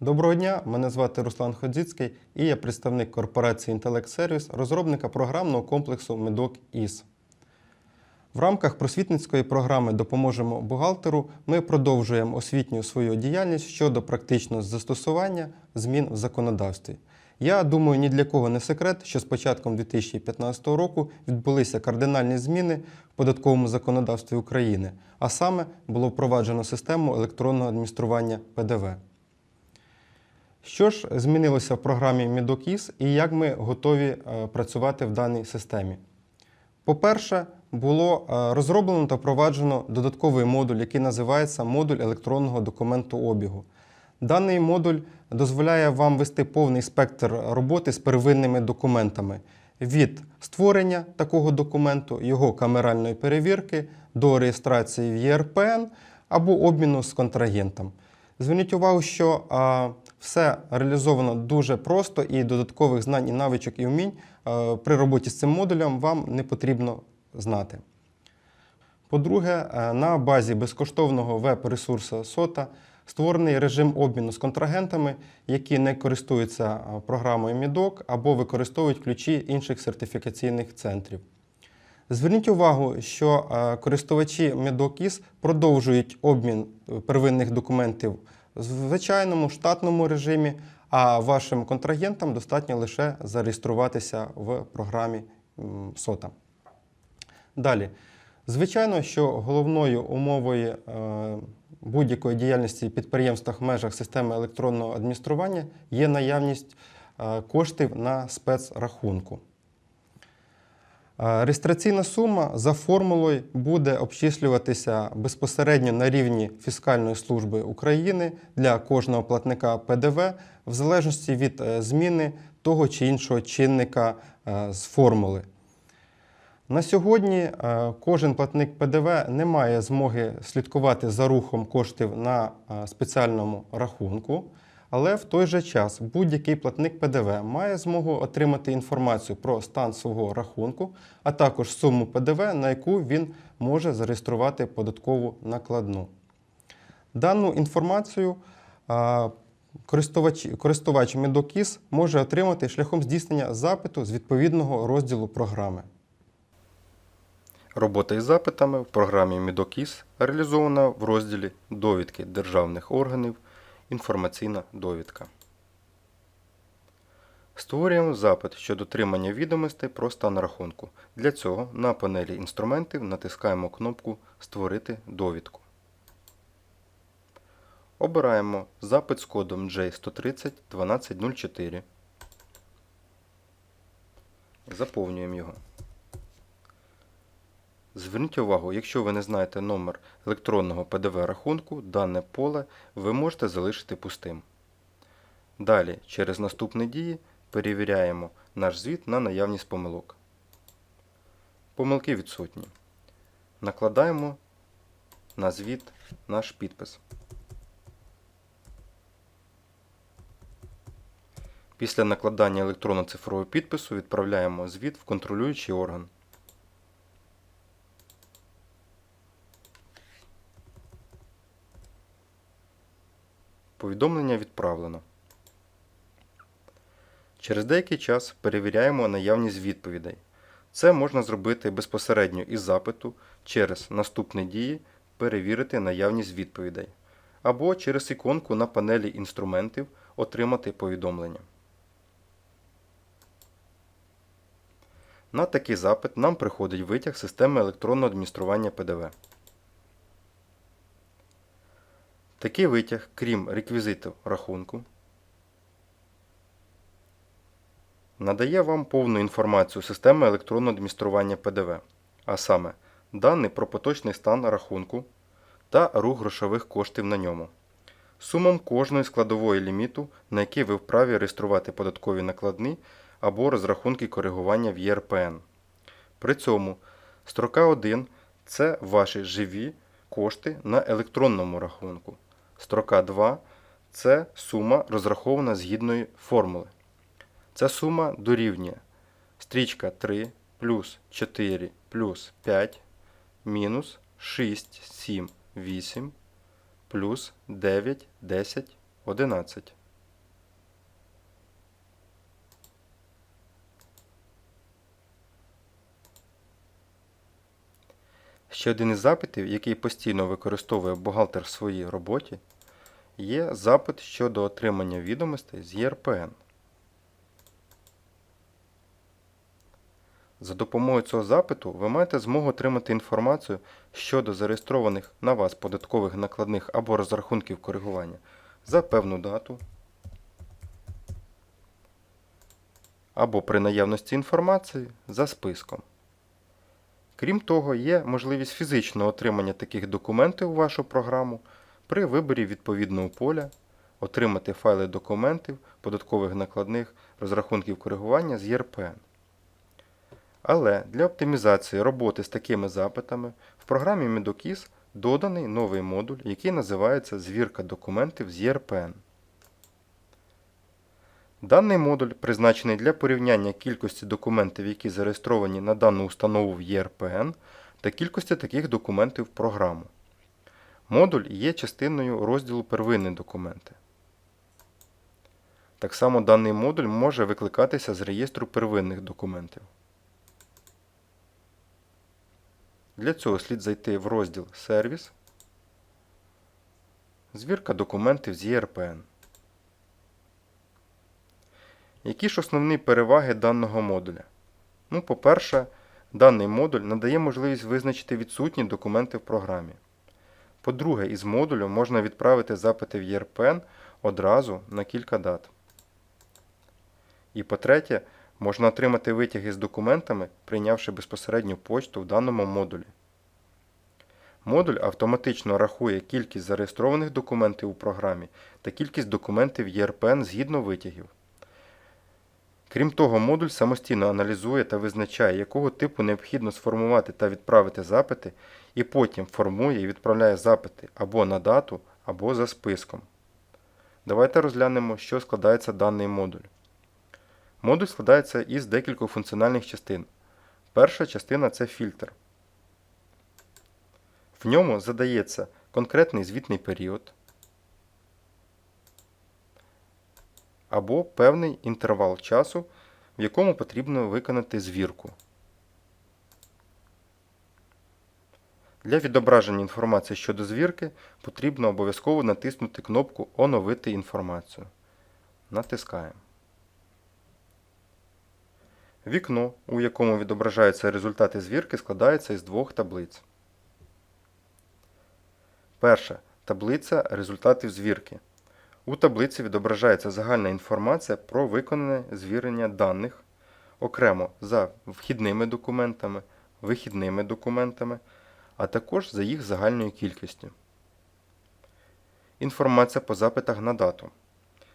Доброго дня, мене звати Руслан Ходзіцький і я представник корпорації Інтелект Сервіс, розробника програмного комплексу Медок ІС. В рамках просвітницької програми Допоможемо бухгалтеру ми продовжуємо освітню свою діяльність щодо практичного застосування змін в законодавстві. Я думаю, ні для кого не секрет, що з початком 2015 року відбулися кардинальні зміни в податковому законодавстві України, а саме було впроваджено систему електронного адміністрування ПДВ. Що ж змінилося в програмі Мідокіс і як ми готові е, працювати в даній системі? По-перше, було е, розроблено та впроваджено додатковий модуль, який називається модуль електронного документообігу. Даний модуль дозволяє вам вести повний спектр роботи з первинними документами від створення такого документу, його камеральної перевірки до реєстрації в ЄРПН або обміну з контрагентом. Зверніть увагу, що все реалізовано дуже просто і додаткових знань і навичок і вмінь при роботі з цим модулем вам не потрібно знати. По-друге, е, на базі безкоштовного веб-ресурсу SOTA створений режим обміну з контрагентами, які не користуються е, програмою MIDOC або використовують ключі інших сертифікаційних центрів. Зверніть увагу, що е, користувачі MedocIS продовжують обмін е, первинних документів звичайному штатному режимі, а вашим контрагентам достатньо лише зареєструватися в програмі SOTA. Далі. Звичайно, що головною умовою е, будь-якої діяльності в підприємствах в межах системи електронного адміністрування є наявність е, коштів на спецрахунку. Е, Реєстраційна сума за формулою буде обчислюватися безпосередньо на рівні Фіскальної служби України для кожного платника ПДВ в залежності від е, зміни того чи іншого чинника е, з формули. На сьогодні кожен платник ПДВ не має змоги слідкувати за рухом коштів на спеціальному рахунку, але в той же час будь-який платник ПДВ має змогу отримати інформацію про стан свого рахунку, а також суму ПДВ, на яку він може зареєструвати податкову накладну. Дану інформацію користувач, користувач Медокіс може отримати шляхом здійснення запиту з відповідного розділу програми. Робота із запитами в програмі MIDOKIS реалізована в розділі Довідки державних органів. Інформаційна довідка. Створюємо запит щодо отримання відомостей про стан рахунку. Для цього на панелі інструментів натискаємо кнопку Створити довідку. Обираємо запит з кодом J130 1204. Заповнюємо його. Зверніть увагу, якщо ви не знаєте номер електронного ПДВ рахунку, дане поле ви можете залишити пустим. Далі, через наступні дії перевіряємо наш звіт на наявність помилок. Помилки відсутні. Накладаємо на звіт наш підпис. Після накладання електронно-цифрового підпису відправляємо звіт в контролюючий орган. Повідомлення відправлено. Через деякий час перевіряємо наявність відповідей. Це можна зробити безпосередньо із запиту через наступні дії перевірити наявність відповідей. Або через іконку на панелі інструментів отримати повідомлення. На такий запит нам приходить витяг системи електронного адміністрування ПДВ. Такий витяг, крім реквізитів рахунку, надає вам повну інформацію системи електронного адміністрування ПДВ, а саме дані про поточний стан рахунку та рух грошових коштів на ньому, сумам кожної складової ліміту, на який ви вправі реєструвати податкові накладні або розрахунки коригування в ЄРПН. При цьому строка 1 це ваші живі кошти на електронному рахунку. Строка 2 це сума розрахована згідної формули. Ця сума дорівнює стрічка 3 плюс 4 плюс 5 мінус 6, 7, 8 плюс 9, 10, 11. Ще один із запитів, який постійно використовує бухгалтер в своїй роботі, є запит щодо отримання відомостей з ЄРПН. За допомогою цього запиту ви маєте змогу отримати інформацію щодо зареєстрованих на вас податкових накладних або розрахунків коригування за певну дату, або при наявності інформації за списком. Крім того, є можливість фізичного отримання таких документів у вашу програму при виборі відповідного поля, отримати файли документів, податкових накладних, розрахунків коригування з ЄРПН. Але для оптимізації роботи з такими запитами в програмі Medokis доданий новий модуль, який називається Звірка документів з ЄРПН. Даний модуль призначений для порівняння кількості документів, які зареєстровані на дану установу в ЄРПН, та кількості таких документів в програму. Модуль є частиною розділу Первинні документи. Так само даний модуль може викликатися з реєстру первинних документів. Для цього слід зайти в розділ Сервіс, Звірка документів з ЄРПН. Які ж основні переваги даного модуля? Ну, по-перше, даний модуль надає можливість визначити відсутні документи в програмі. По-друге, із модулю можна відправити запити в ЄРПН одразу на кілька дат. І по-третє, можна отримати витяги з документами, прийнявши безпосередню почту в даному модулі. Модуль автоматично рахує кількість зареєстрованих документів у програмі та кількість документів ЄРПН згідно витягів. Крім того, модуль самостійно аналізує та визначає, якого типу необхідно сформувати та відправити запити, і потім формує і відправляє запити або на дату, або за списком. Давайте розглянемо, що складається даний модуль. Модуль складається із декількох функціональних частин. Перша частина це фільтр. В ньому задається конкретний звітний період або певний інтервал часу, в якому потрібно виконати звірку. Для відображення інформації щодо звірки потрібно обов'язково натиснути кнопку Оновити інформацію. Натискаємо. Вікно, у якому відображаються результати звірки, складається із двох таблиць. Перша таблиця результатів звірки. У таблиці відображається загальна інформація про виконане звірення даних окремо за вхідними документами, вихідними документами, а також за їх загальною кількістю. Інформація по запитах на дату.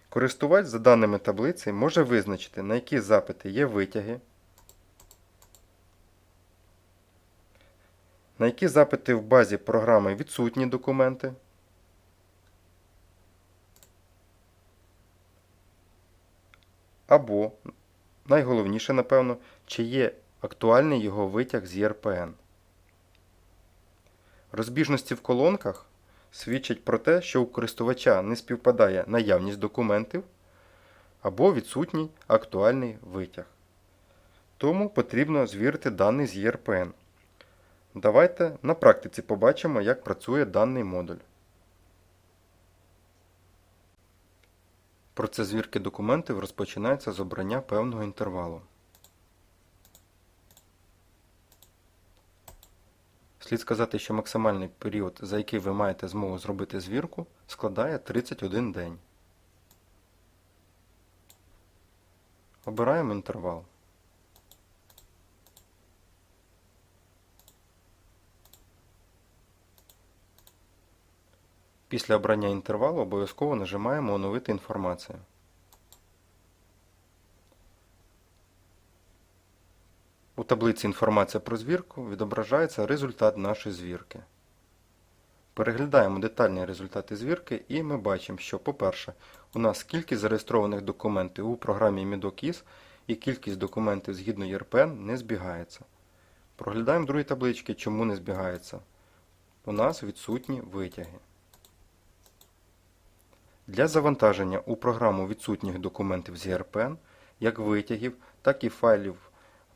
Користувач за даними таблиці може визначити, на які запити є витяги, на які запити в базі програми відсутні документи, або, найголовніше, напевно, чи є актуальний його витяг з ЄРПН. Розбіжності в колонках свідчать про те, що у користувача не співпадає наявність документів або відсутній актуальний витяг. Тому потрібно звірити дані з ЄРПН. Давайте на практиці побачимо, як працює даний модуль. Процес звірки документів розпочинається з обрання певного інтервалу. Слід сказати, що максимальний період, за який ви маєте змогу зробити звірку, складає 31 день. Обираємо інтервал. Після обрання інтервалу обов'язково нажимаємо Оновити інформацію. У таблиці Інформація про звірку відображається результат нашої звірки. Переглядаємо детальні результати звірки і ми бачимо, що, по-перше, у нас кількість зареєстрованих документів у програмі MIDOKIS і кількість документів згідно ЄРПН не збігається. Проглядаємо другі таблички, чому не збігається. У нас відсутні витяги. Для завантаження у програму відсутніх документів з ЄРПН, як витягів, так і файлів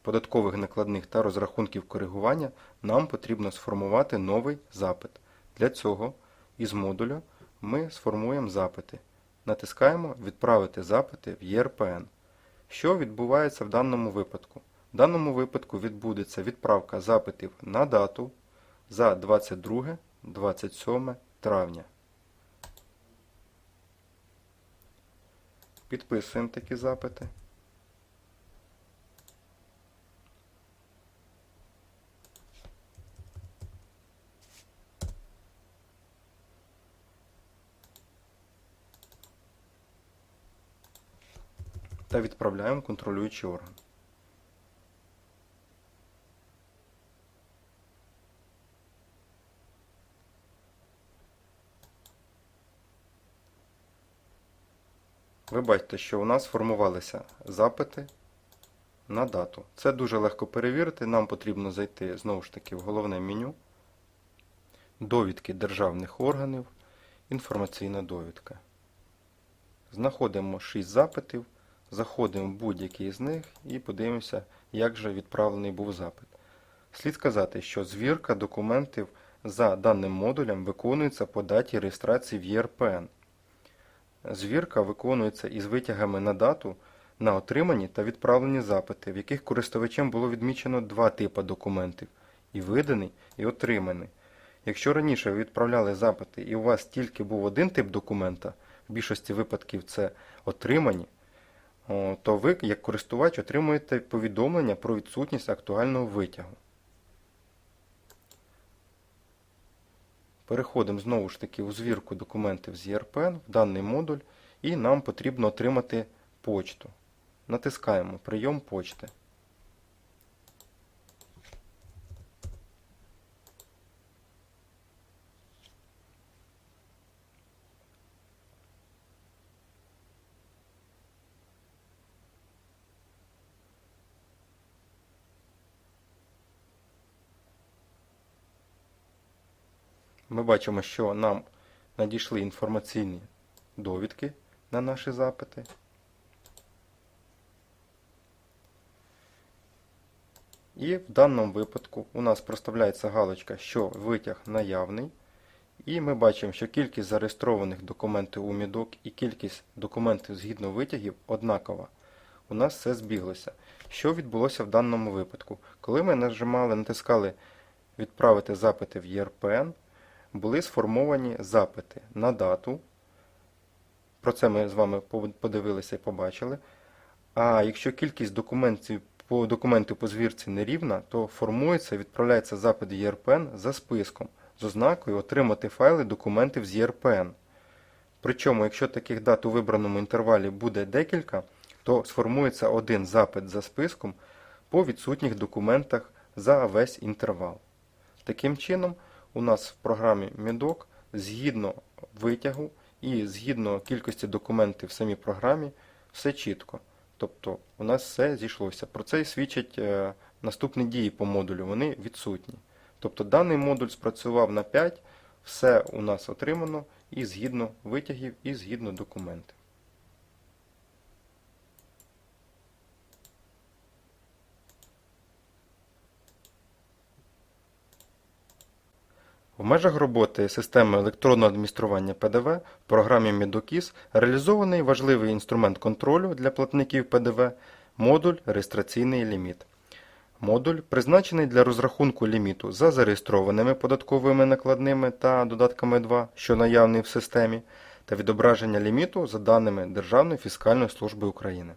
податкових накладних та розрахунків коригування, нам потрібно сформувати новий запит. Для цього із модуля ми сформуємо запити. Натискаємо Відправити запити в ЄРПН. Що відбувається в даному випадку? В даному випадку відбудеться відправка запитів на дату за 22-27 травня. Підписуємо такі запити. Та відправляємо контролюючий орган. Ви бачите, що у нас формувалися запити на дату. Це дуже легко перевірити. Нам потрібно зайти знову ж таки в головне меню, довідки державних органів, інформаційна довідка. Знаходимо 6 запитів, заходимо в будь-який з них і подивимося, як же відправлений був запит. Слід сказати, що звірка документів за даним модулем виконується по даті реєстрації в ЄРПН. Звірка виконується із витягами на дату на отримані та відправлені запити, в яких користувачем було відмічено два типи документів і виданий, і отриманий. Якщо раніше ви відправляли запити і у вас тільки був один тип документа, в більшості випадків це отримані, то ви, як користувач, отримуєте повідомлення про відсутність актуального витягу. Переходимо знову ж таки у звірку документів з ERPN в даний модуль і нам потрібно отримати почту. Натискаємо Прийом почти. Ми бачимо, що нам надійшли інформаційні довідки на наші запити. І в даному випадку у нас проставляється галочка, що витяг наявний. І ми бачимо, що кількість зареєстрованих документів у МІДОК і кількість документів згідно витягів однакова. У нас все збіглося. Що відбулося в даному випадку? Коли ми нажимали, натискали відправити запити в ЄРПН, були сформовані запити на дату. Про це ми з вами подивилися і побачили. А якщо кількість документів по документу по звірці нерівна, то формується, і відправляється запит ЄРПН за списком з ознакою отримати файли документів з ЄРПН. Причому, якщо таких дат у вибраному інтервалі буде декілька, то сформується один запит за списком по відсутніх документах за весь інтервал. Таким чином, у нас в програмі MEDOC згідно витягу і згідно кількості документів в самій програмі все чітко. Тобто у нас все зійшлося. Про це і свідчать е, наступні дії по модулю, вони відсутні. Тобто даний модуль спрацював на 5, все у нас отримано і згідно витягів, і згідно документів. В межах роботи системи електронного адміністрування ПДВ в програмі Медокіс реалізований важливий інструмент контролю для платників ПДВ модуль реєстраційний ліміт. Модуль призначений для розрахунку ліміту за зареєстрованими податковими накладними та додатками 2, що наявний в системі, та відображення ліміту за даними Державної фіскальної служби України.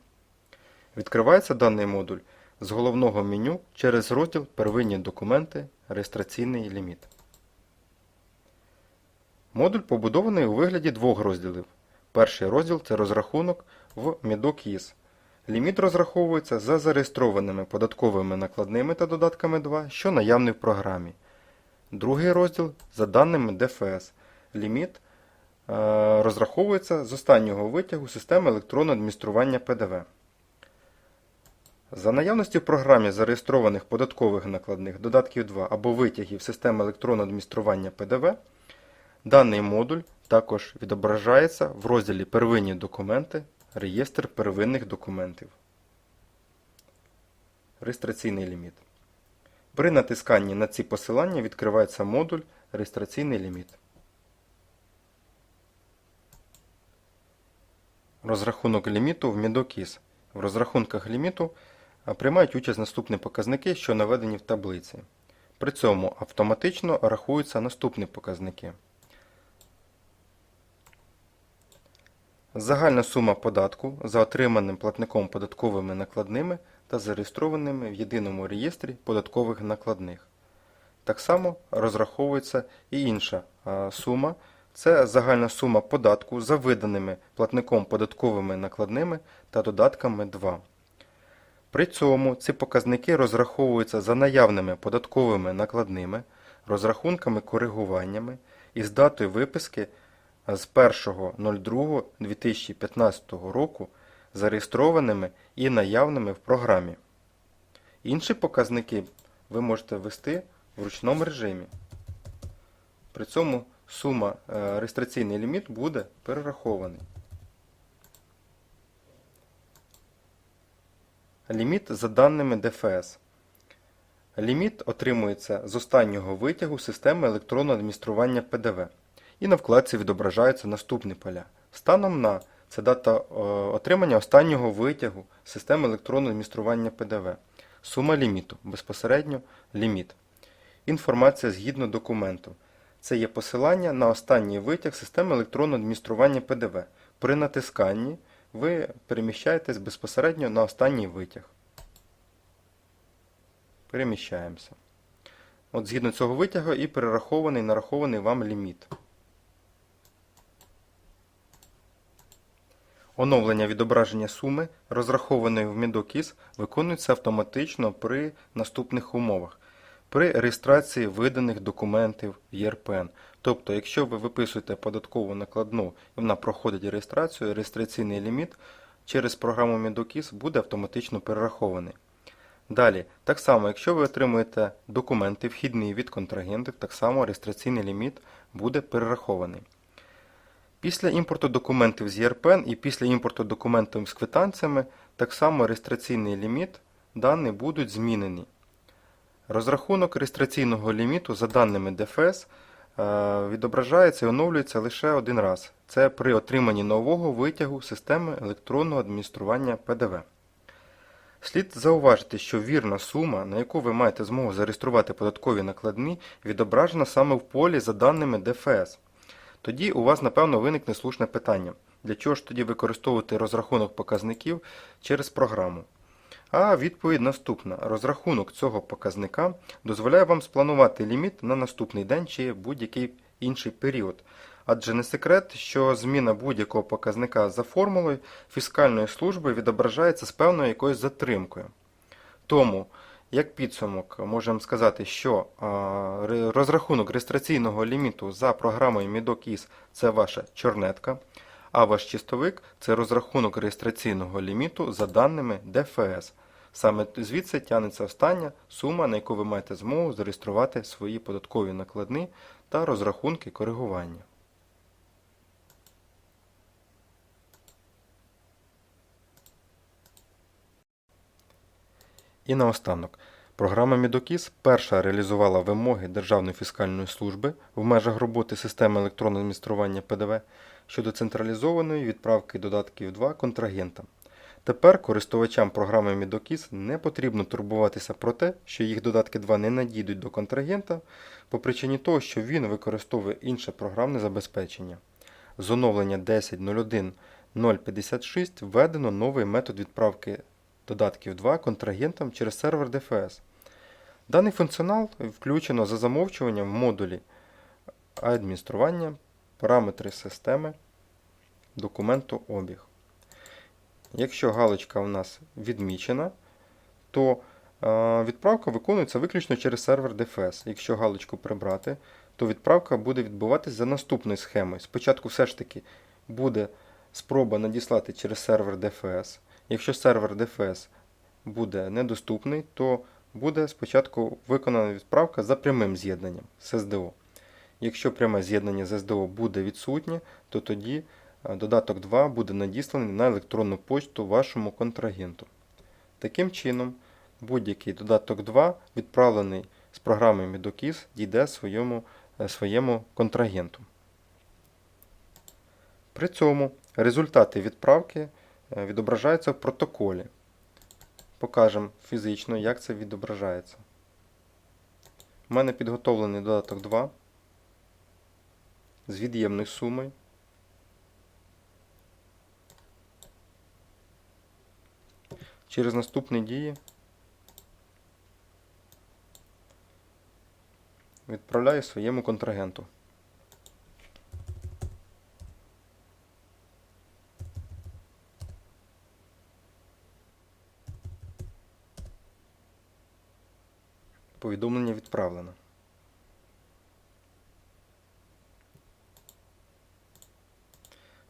Відкривається даний модуль з головного меню через розділ Первинні документи Реєстраційний ліміт. Модуль побудований у вигляді двох розділів. Перший розділ це розрахунок в MedocIS. Ліміт розраховується за зареєстрованими податковими накладними та додатками 2, що наявний в програмі. Другий розділ за даними ДФС. Ліміт е, розраховується з останнього витягу системи електронного адміністрування ПДВ. За наявності в програмі зареєстрованих податкових накладних додатків 2 або витягів системи електронного адміністрування ПДВ. Даний модуль також відображається в розділі Первинні документи, реєстр первинних документів. реєстраційний ліміт. При натисканні на ці посилання відкривається модуль реєстраційний ліміт. Розрахунок ліміту в Мідокіс. В розрахунках ліміту приймають участь наступні показники, що наведені в таблиці. При цьому автоматично рахуються наступні показники. Загальна сума податку за отриманим платником податковими накладними та зареєстрованими в єдиному реєстрі податкових накладних. Так само розраховується і інша сума. Це загальна сума податку за виданими платником податковими накладними та додатками 2. При цьому ці показники розраховуються за наявними податковими накладними, розрахунками коригуваннями і з датою виписки з 1.02.2015 року зареєстрованими і наявними в програмі. Інші показники ви можете ввести в ручному режимі. При цьому сума е, реєстраційний ліміт буде перерахований. Ліміт за даними ДФС. Ліміт отримується з останнього витягу системи електронного адміністрування ПДВ. І на вкладці відображаються наступні поля. Станом на це дата е, отримання останнього витягу системи електронного адміністрування ПДВ. Сума ліміту. Безпосередньо ліміт. Інформація згідно документу. Це є посилання на останній витяг системи електронного адміністрування ПДВ. При натисканні ви переміщаєтесь безпосередньо на останній витяг. Переміщаємося. От згідно цього витягу і перерахований, нарахований вам ліміт. Оновлення відображення суми, розрахованої в Мідокіс, виконується автоматично при наступних умовах. При реєстрації виданих документів ЄРПН. Тобто, якщо ви виписуєте податкову накладну і вона проходить реєстрацію, реєстраційний ліміт через програму Мідокіс буде автоматично перерахований. Далі, так само, якщо ви отримуєте документи вхідні від контрагентів, так само реєстраційний ліміт буде перерахований. Після імпорту документів з ЄРПН і після імпорту документів з квитанціями, так само реєстраційний ліміт дані будуть змінені. Розрахунок реєстраційного ліміту за даними ДФС е, відображається і оновлюється лише один раз. Це при отриманні нового витягу системи електронного адміністрування ПДВ. Слід зауважити, що вірна сума, на яку ви маєте змогу зареєструвати податкові накладні, відображена саме в полі за даними ДФС. Тоді у вас, напевно, виникне слушне питання. Для чого ж тоді використовувати розрахунок показників через програму? А відповідь наступна. Розрахунок цього показника дозволяє вам спланувати ліміт на наступний день чи будь-який інший період. Адже не секрет, що зміна будь-якого показника за формулою фіскальної служби відображається з певною якоюсь затримкою. Тому, як підсумок, можемо сказати, що розрахунок реєстраційного ліміту за програмою MIDOC-IS – це ваша чорнетка, а ваш чистовик – це розрахунок реєстраційного ліміту за даними ДФС. Саме звідси тягнеться остання сума, на яку ви маєте змогу зареєструвати свої податкові накладні та розрахунки коригування. І наостанок. Програма Мідокіс перша реалізувала вимоги Державної фіскальної служби в межах роботи системи електронного адміністрування ПДВ щодо централізованої відправки додатків 2 контрагентам. Тепер користувачам програми Мідокіс не потрібно турбуватися про те, що їх додатки 2 не надійдуть до контрагента по причині того, що він використовує інше програмне забезпечення. З оновлення 10.01.056 введено новий метод відправки додатків 2 контрагентам через сервер DFS. Даний функціонал включено за замовчуванням в модулі адміністрування, параметри системи, документу обіг. Якщо галочка у нас відмічена, то е, відправка виконується виключно через сервер DFS. Якщо галочку прибрати, то відправка буде відбуватися за наступною схемою. Спочатку все ж таки буде спроба надіслати через сервер DFS. Якщо сервер DFS буде недоступний, то буде спочатку виконана відправка за прямим з'єднанням з SDO. Якщо пряме з'єднання з SDO буде відсутнє, то тоді е, додаток 2 буде надісланий на електронну почту вашому контрагенту. Таким чином, будь-який додаток 2, відправлений з програми Медокіс, дійде своєму, е, своєму контрагенту. При цьому результати відправки відображаються в протоколі. Покажемо фізично, як це відображається. У мене підготовлений додаток 2 з від'ємною сумою. Через наступні дії відправляю своєму контрагенту. Повідомлення відправлено.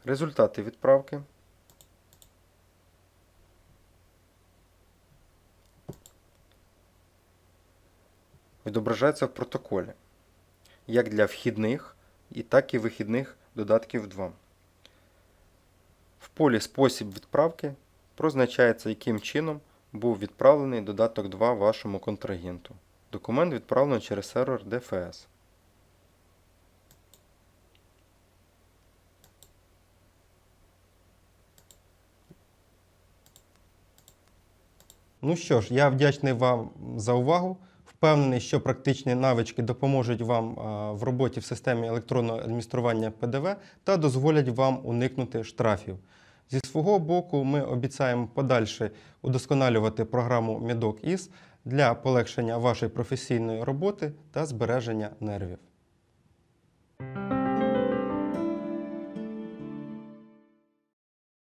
Результати відправки. Відображаються в протоколі, як для вхідних, і так і вихідних додатків 2. В полі Спосіб відправки прозначається, яким чином був відправлений додаток 2 вашому контрагенту. Документ відправлено через сервер DFS. Ну що ж, я вдячний вам за увагу. Впевнений, що практичні навички допоможуть вам в роботі в системі електронного адміністрування ПДВ та дозволять вам уникнути штрафів. Зі свого боку, ми обіцяємо подальше удосконалювати програму ІС для полегшення вашої професійної роботи та збереження нервів.